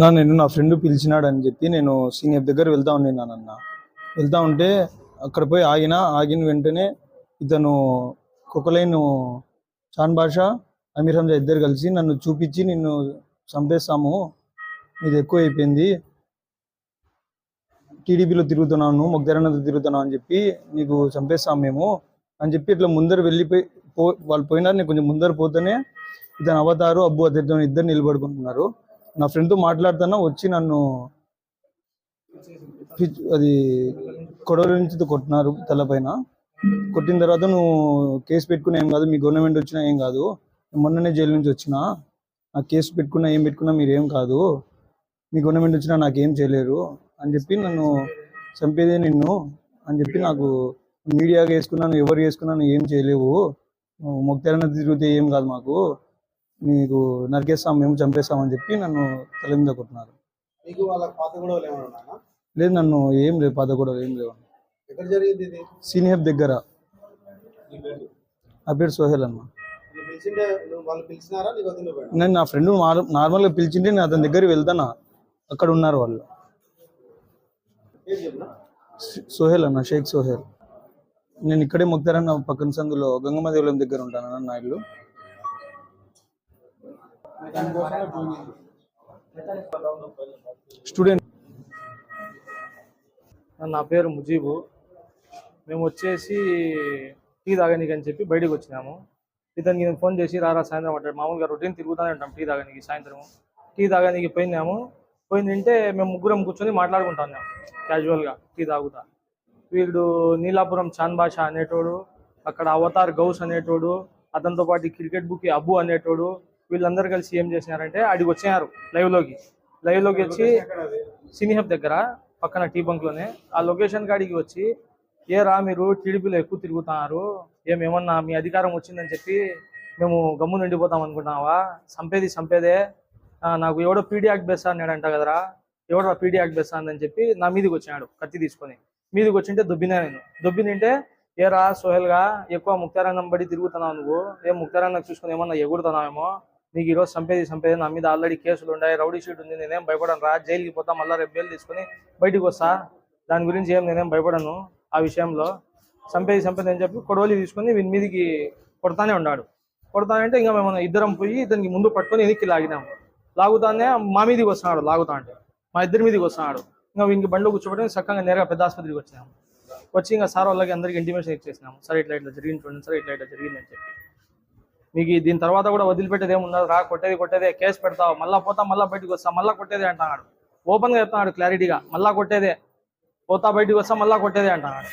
నా నేను నా ఫ్రెండ్ పిలిచినాడు అని చెప్పి నేను సీనియర్ దగ్గర వెళ్తా ఉన్నానన్న వెళ్తా ఉంటే అక్కడ పోయి ఆగిన ఆగిన వెంటనే ఇతను కుక్కలైన్ చాన్ బాషా అమీర్ హంజా ఇద్దరు కలిసి నన్ను చూపించి నిన్ను చంపేస్తాము ఇది ఎక్కువ అయిపోయింది టీడీపీలో తిరుగుతున్నాను మొగ్దరన్నతో తిరుగుతున్నావు అని చెప్పి నీకు చంపేస్తాం మేము అని చెప్పి ఇట్లా ముందర వెళ్ళిపోయి పో వాళ్ళు పోయినారు. నేను కొంచెం ముందర పోతేనే ఇతను అవతారు అబ్బు అతను ఇద్దరు నిలబడుకుంటున్నారు. నా ఫ్రెండ్తో మాట్లాడుతున్నా వచ్చి నన్ను అది కొడవలి నుంచి కొట్టినారు తలపైన. కొట్టిన తర్వాత నువ్వు కేసు పెట్టుకున్నా ఏం కాదు మీ గవర్నమెంట్ వచ్చినా ఏం కాదు మొన్ననే జైలు నుంచి వచ్చినా నా కేసు పెట్టుకున్నా ఏం పెట్టుకున్నా మీరు ఏం కాదు మీ గవర్నమెంట్ వచ్చినా నాకేం చేయలేరు అని చెప్పి నన్ను చంపేదే నిన్ను అని చెప్పి నాకు మీడియాగా వేసుకున్నాను ఎవరు వేసుకున్నాను ఏం చేయలేవు నువ్వు మొక్తారన్న తిరిగితే ఏం కాదు మాకు. నీకు నరికేస్తాం మేము చంపేస్తాం అని చెప్పి నన్ను తల మీద కొట్టినారు. మీకు వాళ్ళ పాత గొడవలు ఏమైనా ఉన్నాయా? లేదు నన్ను ఏం లేవు పద కూడా ఏం లేవు. ఎక్కడ జరిగింది ఇది? సీనియర్ దగ్గర. నా పేరు సోహెల్ అన్న. నువ్వు పిలిచింటే నువ్వు వాళ్ళు పిలిచినారా? నీకు వదిలి పోయినా నేను నా ఫ్రెండ్ నార్మల్గా పిలిచింటే నేను అతని దగ్గరికి వెళ్తానా? అక్కడ ఉన్నారు వాళ్ళు. ఏం చెప్పినా సి- సోహెల్ అన్న షేక్ సోహెల్. నేను ఇక్కడే మొక్తారన్న పక్కన సందులో గంగమ్మ దేవాలయం దగ్గర ఉంటాను అన్న నా ఇల్లు. స్టూడెంట్. నా పేరు ముజీబు. మేము వచ్చేసి టీ తాగనీకి అని చెప్పి బయటకు వచ్చినాము. ఇతనికి నేను ఫోన్ చేసి రారా సాయంత్రం అంటాడు మామూలుగా రొటీన్ తిరుగుతూనే ఉంటాం టీ తాగనీకి సాయంత్రం టీ తాగనీకి పోయినాము. పోయిందంటే మేము ముగ్గురం కూర్చొని మాట్లాడుకుంటున్నాం క్యాజువల్గా టీ తాగుతా. వీడు నీలాపురం చాంద్ బాషా అనేటోడు అక్కడ అవతార్ గౌస్ అనేటోడు అతనితో పాటు క్రికెట్ బుక్ అబ్బు అనేటోడు వీళ్ళందరూ కలిసి ఏం చేసినారంటే అడిగి వచ్చారు లైవ్లోకి. లైవ్లోకి వచ్చి సినీహబ్ దగ్గర పక్కన టీ బంక్లోనే ఆ లొకేషన్ కాడికి వచ్చి ఏరా మీరు టీడీపీలో ఎక్కువ తిరుగుతున్నారు. ఏమేమన్నా మీ అధికారం వచ్చిందని చెప్పి మేము గమ్ము నిండిపోతాం అనుకుంటున్నావా? సంపేది సంపేదే నాకు ఎవడో పీడీ యాక్ట్ బెస్తా అన్నాడంట కదరా. ఎవడో పీడీ యాక్ట్ బెస్తా అని చెప్పి నా మీదకి వచ్చినాడు కత్తి తీసుకొని. మీదకి వచ్చింటే దొబ్బినా నేను. దొబ్బినింటే ఏరా సోహెల్గా ఎక్కువ ముక్తారంగం పడి తిరుగుతున్నావు నువ్వు. ఏం ముక్తారంగం చూసుకుని ఏమన్నా ఎగురుతున్నావేమో. నీకు ఈరోజు సంపేది సంపేది నా మీద ఆల్రెడీ కేసులు ఉన్నాయి రౌడీ షీట్ ఉంది నేనేం భయపడను రా జైలుకి పోతా మళ్ళీ రేపు బెయిల్ తీసుకొని బయటికి వస్తా. దాని గురించి ఏం నేనేం భయపడను ఆ విషయంలో. సంపేది సంపేది అని చెప్పి కొడవలి తీసుకొని వీని మీదకి కొడతానే ఉన్నాడు. కొడతానంటే ఇంకా మేము ఇద్దరం పోయి ఇతనికి ముందు పట్టుకొని వెనక్కి లాగినాము లాగుతానే మా మీదకి వస్తున్నాడు లాగుతా అంటే. మా ఇద్దరి మీదకి వస్తున్నాడు. ఇంకా వీనికి బండిలో కూర్చోబెట్టి చక్కగా నేరుగా పెద్ద ఆసుపత్రికి వచ్చినాము వచ్చి ఇంకా సార్ వాళ్ళకి అందరికి ఇంటిమేషన్ ఇచ్చేసినాము సార్ ఇట్లా ఇట్లా జరిగింది చూడండి సార్ ఇట్లా ఇట్లా జరిగింది అని చెప్పి. మీకు దీని తర్వాత కూడా వదిలిపెట్టేది ఏముండదు రా కొట్టేది కొట్టేదే కేసు పెడతావు మళ్ళా పోతా మళ్ళా బయటికి వస్తా మళ్ళా కొట్టేదే అంటున్నాడు. ఓపెన్గా చెప్తున్నాడు క్లారిటీగా మళ్ళా కొట్టేదే. పోతా బయటికి వస్తా మళ్ళా కొట్టేదే అంటున్నాడు.